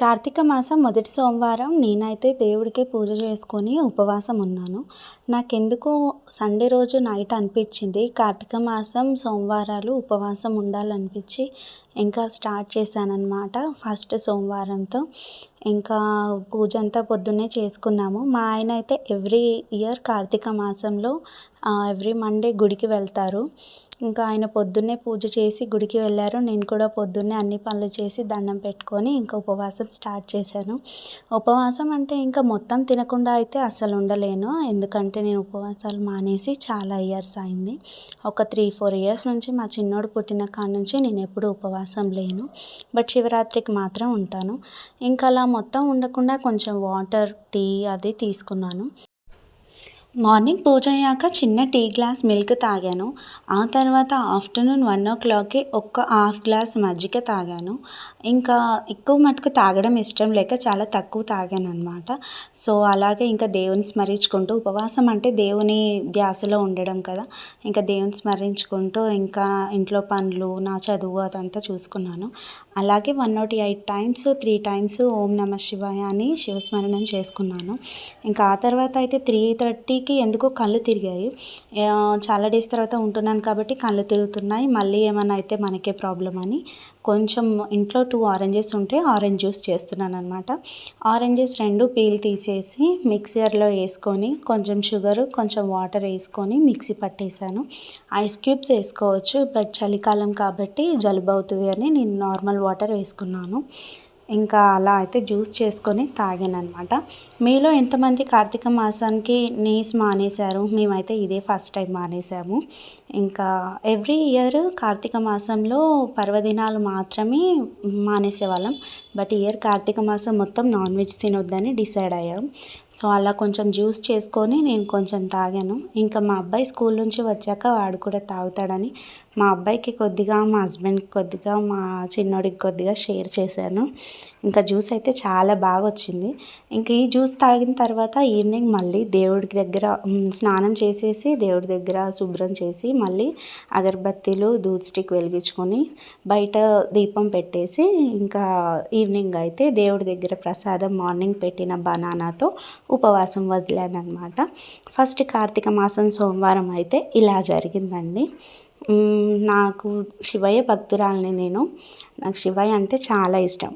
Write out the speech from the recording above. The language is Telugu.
కార్తీక మాసం మొదటి సోమవారం నేనైతే దేవుడికి పూజ చేసుకొని ఉపవాసం ఉన్నాను. నాకెందుకో సండే రోజు నైట్ అనిపించింది. కార్తీక మాసం సోమవారాలు ఉపవాసం ఉండాలనిపించి ఇంకా స్టార్ట్ చేశానన్నమాట ఫస్ట్ సోమవారంతో. ఇంకా పూజ అంతా పొద్దున్నే చేసుకున్నాము. మా ఆయన అయితే ఎవ్రీ ఇయర్ కార్తీక మాసంలో ఎవ్రీ మండే గుడికి వెళ్తారు. ఇంకా ఆయన పొద్దున్నే పూజ చేసి గుడికి వెళ్ళారు. నేను కూడా పొద్దున్నే అన్ని పనులు చేసి దండం పెట్టుకొని ఇంకా ఉపవాసం స్టార్ట్ చేశాను. ఉపవాసం అంటే ఇంకా మొత్తం తినకుండా అయితే అసలు ఉండలేను. ఎందుకంటే నేను ఉపవాసాలు మానేసి చాలా ఇయర్స్ అయింది. ఒక త్రీ ఫోర్ ఇయర్స్ నుంచి మా చిన్నోడు పుట్టిన కాడ నుంచి నేను ఎప్పుడూ ఉపవాసం లేను. బట్ శివరాత్రికి మాత్రం ఉంటాను. ఇంకా అలా మొత్తం ఉండకుండా కొంచెం వాటర్ టీ అది తీసుకున్నాను. మార్నింగ్ పూజ అయ్యాక చిన్న టీ గ్లాస్ మిల్క్ తాగాను. ఆ తర్వాత ఆఫ్టర్నూన్ వన్ ఓ క్లాక్కి ఒక్క హాఫ్ గ్లాస్ మజ్జిగ తాగాను. ఇంకా ఎక్కువ మటుకు తాగడం ఇష్టం లేక చాలా తక్కువ తాగాను అనమాట సో అలాగే ఇంకా దేవుని స్మరించుకుంటూ ఉపవాసం అంటే దేవుని ధ్యాసలో ఉండడం కదా. ఇంకా దేవుని స్మరించుకుంటూ ఇంకా ఇంట్లో పనులు నా చదువు అదంతా చూసుకున్నాను. అలాగే one nought eight times three times ఓం నమ శివాయ అని శివస్మరణం చేసుకున్నాను. ఇంకా ఆ తర్వాత అయితే త్రీ థర్టీ థర్టీకి ఎందుకో కళ్ళు తిరిగాయి. చాలా డేస్ తర్వాత ఉంటున్నాను కాబట్టి కళ్ళు తిరుగుతున్నాయి. మళ్ళీ ఏమైనా అయితే మనకే ప్రాబ్లం అని కొంచెం ఇంట్లో టూ ఆరెంజెస్ ఉంటే ఆరెంజ్ జ్యూస్ చేస్తున్నాను అనమాట ఆరెంజెస్ రెండు పీల్ తీసేసి మిక్సర్లో వేసుకొని కొంచెం షుగర్ కొంచెం వాటర్ వేసుకొని మిక్సీ పట్టేశాను. ఐస్ క్యూబ్స్ వేసుకోవచ్చు బట్ చలికాలం కాబట్టి జలుబు అవుతుంది అని నేను నార్మల్ వాటర్ వేసుకున్నాను. ఇంకా అలా అయితే జ్యూస్ చేసుకొని తాగాను అనమాట మీలో ఎంతమంది కార్తీక మాసానికి నీస్ మానేశారు? మేమైతే ఇదే ఫస్ట్ టైం మానేసాము ఇంకా ఎవ్రీ ఇయర్ కార్తీక మాసంలో పర్వదినాలు మాత్రమే మానేసేవాళ్ళం. బట్ ఇయర్ కార్తీక మాసం మొత్తం నాన్ వెజ్ తినొద్దని డిసైడ్ అయ్యాం. సో అలా కొంచెం జ్యూస్ చేసుకొని నేను కొంచెం తాగాను. ఇంకా మా అబ్బాయి స్కూల్ నుంచి వచ్చాక వాడు కూడా తాగుతాడని మా అబ్బాయికి కొద్దిగా మా హస్బెండ్కి కొద్దిగా మా చిన్నోడికి కొద్దిగా షేర్ చేశాను. ఇంకా జ్యూస్ అయితే చాలా బాగా వచ్చింది ఇంక ఈ జ్యూస్ తాగిన తర్వాత ఈవినింగ్ మళ్ళీ దేవుడి దగ్గర స్నానం చేసేసి దేవుడి దగ్గర శుభ్రం చేసి మళ్ళీ అగరబత్తీలు దూద్ స్టిక్ వెలిగించుకొని బయట దీపం పెట్టేసి ఇంకా ఈవినింగ్ అయితే దేవుడి దగ్గర ప్రసాదం మార్నింగ్ పెట్టిన బనానాతో ఉపవాసం వదిలాను అనమాట ఫస్ట్ కార్తీక మాసం సోమవారం అయితే ఇలా జరిగిందండి. నాకు శివయ్య భక్తురాలిని నేను. నాకు శివయ్య అంటే చాలా ఇష్టం.